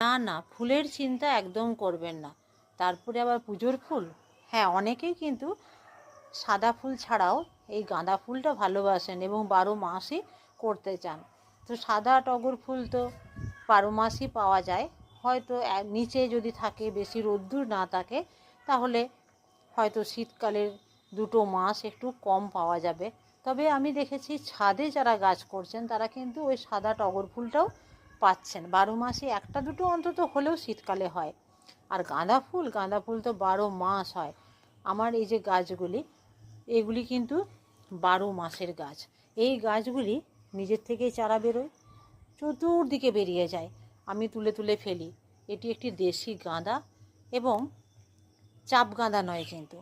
না না, ফুলের চিন্তা একদম করবেন না। তারপরে আবার পুজোর ফুল? হ্যাঁ অনেকেই কিন্তু সাদা ফুল ছাড়াও এই গাঁদা ফুলটা ভালোবাসেন এবং বারো মাসই করতে চান। তো সাদা টগর ফুল তো বারো মাসই পাওয়া যায়। হয়তো নিচে যদি থাকে, বেশি রোদ্দুর না থাকে, তাহলে হয়তো শীতকালের দুটো মাস একটু কম পাওয়া যাবে। তবে আমি দেখেছি ছাদে যারা গাছ করছেন, তারা কিন্তু ওই সাদা টগর ফুলটাও পাচ্ছেন। বারো মাসে একটা দুটো অন্তত হলেও শীতকালে হয়। আর গাঁদা ফুল গাঁদা ফুল তো বারো মাস হয়। আমার এই যে গাছগুলি, এগুলি কিন্তু বারো মাসের গাছ। এই গাছগুলি নিজের থেকেই চারা বেরোয়, চতুর্দিকে বেরিয়ে যায়। আমি তুলে তুলে ফেলি। এটি একটি দেশি গাঁদা এবং চাপ গাঁদা নয় কিন্তু।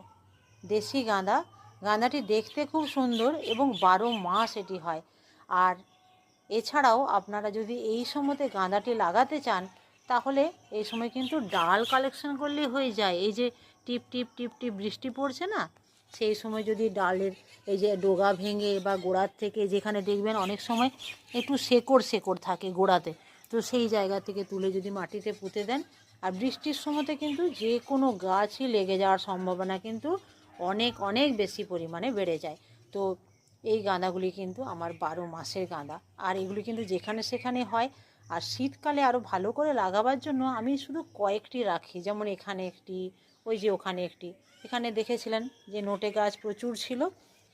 দেশি গাঁদা, গাঁদাটি দেখতে খুব সুন্দর এবং বারো মাস এটি হয়। আর এছাড়াও আপনারা যদি এই সময়তে গাঁদাটি লাগাতে চান, তাহলে এই সময় কিন্তু ডাল কালেকশন করলেই হয়ে যায়। এই যে টিপ টিপ টিপ টিপ বৃষ্টি পড়ছে না, সেই সময় যদি ডালের এই যে ডোগা ভেঙে বা গোড়ার থেকে যেখানে দেখবেন অনেক সময় একটু শেকড় শেকড় থাকে গোড়াতে, তো সেই জায়গা থেকে তুলে যদি মাটিতে পুঁতে দেন, আর বৃষ্টির সময়তে কিন্তু যে কোনো গাছই লেগে যাওয়ার সম্ভাবনা কিন্তু অনেক অনেক বেশি পরিমাণে বেড়ে যায়। তো এই গাঁদাগুলি কিন্তু আমার বারো মাসের গাঁদা। আর এগুলি কিন্তু যেখানে সেখানে হয়। আর শীতকালে আরও ভালো করে লাগাবার জন্য আমি শুধু কয়েকটি রাখি। যেমন এখানে একটি, ওই যে ওখানে একটি। এখানে দেখেছিলেন যে নোটে গাছ প্রচুর ছিল।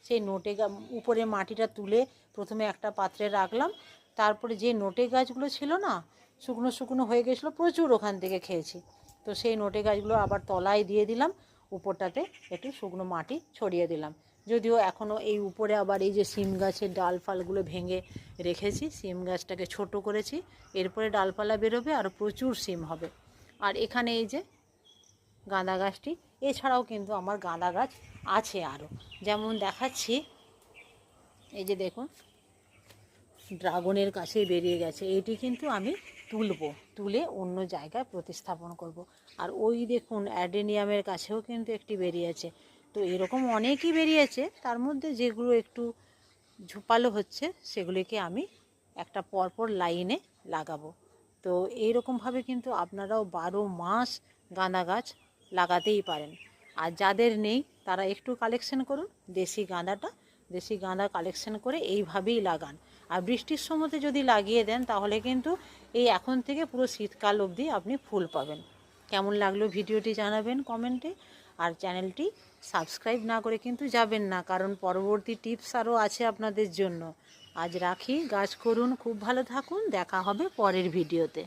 সেই নোটে উপরে মাটিটা তুলে প্রথমে একটা পাত্রে রাখলাম। তারপরে যে নোটে গাছগুলো ছিল না, শুকনো শুকনো হয়ে গেছিল, প্রচুর ওখান থেকে খেয়েছি। তো সেই নোটে গাছগুলো আবার তলায় দিয়ে দিলাম। উপরটাতে একটু শুকনো মাটি ছড়িয়ে দিলাম। যদিও এখনও এই উপরে আবার এই যে সিম গাছের ডাল ফালগুলো ভেঙে রেখেছি, সিম গাছটাকে ছোট করেছি, এরপরে ডালপালা বেরোবে আর প্রচুর সিম হবে। আর এখানে এই যে গাঁদা গাছটি, এছাড়াও কিন্তু আমার গাঁদা গাছ আছে আরও যেমন দেখাচ্ছি, এই যে দেখুন, ড্রাগনের কাছে বেরিয়ে গেছে। এটি কিন্তু আমি তুলবো, তুলে অন্য জায়গায় প্রতিস্থাপন করব। আর ওই দেখুন, অ্যাডেনিয়ামের কাছেও কিন্তু একটি বেরিয়েছে। তো এরকম অনেকই বেরিয়েছে। তার মধ্যে যেগুলো একটু ঝোপালো হচ্ছে, সেগুলিকে আমি একটা পরপর লাইনে লাগাবো। তো এইরকমভাবে কিন্তু আপনারাও বারো মাস গাঁদা গাছ লাগাতেই পারেন। আর যাদের নেই, তারা একটু কালেকশন করুন, দেশি গাঁদাটা, দেশি গাঁদা কালেকশন করে এইভাবেই লাগান। আর বৃষ্টির সময়তে যদি লাগিয়ে দেন, তাহলে কিন্তু এই এখন থেকে পুরো শীতকাল অবধি আপনি ফুল পাবেন। কেমন লাগল ভিডিওটি জানাবেন কমেন্টে। আর চ্যানেলটি সাবস্ক্রাইব না করে কিন্তু যাবেন না, কারণ পরবর্তী টিপস আরও আছে আপনাদের জন্য। আজ রাখি, গাছ করুন, খুব ভালো থাকুন, দেখা হবে পরের ভিডিওতে।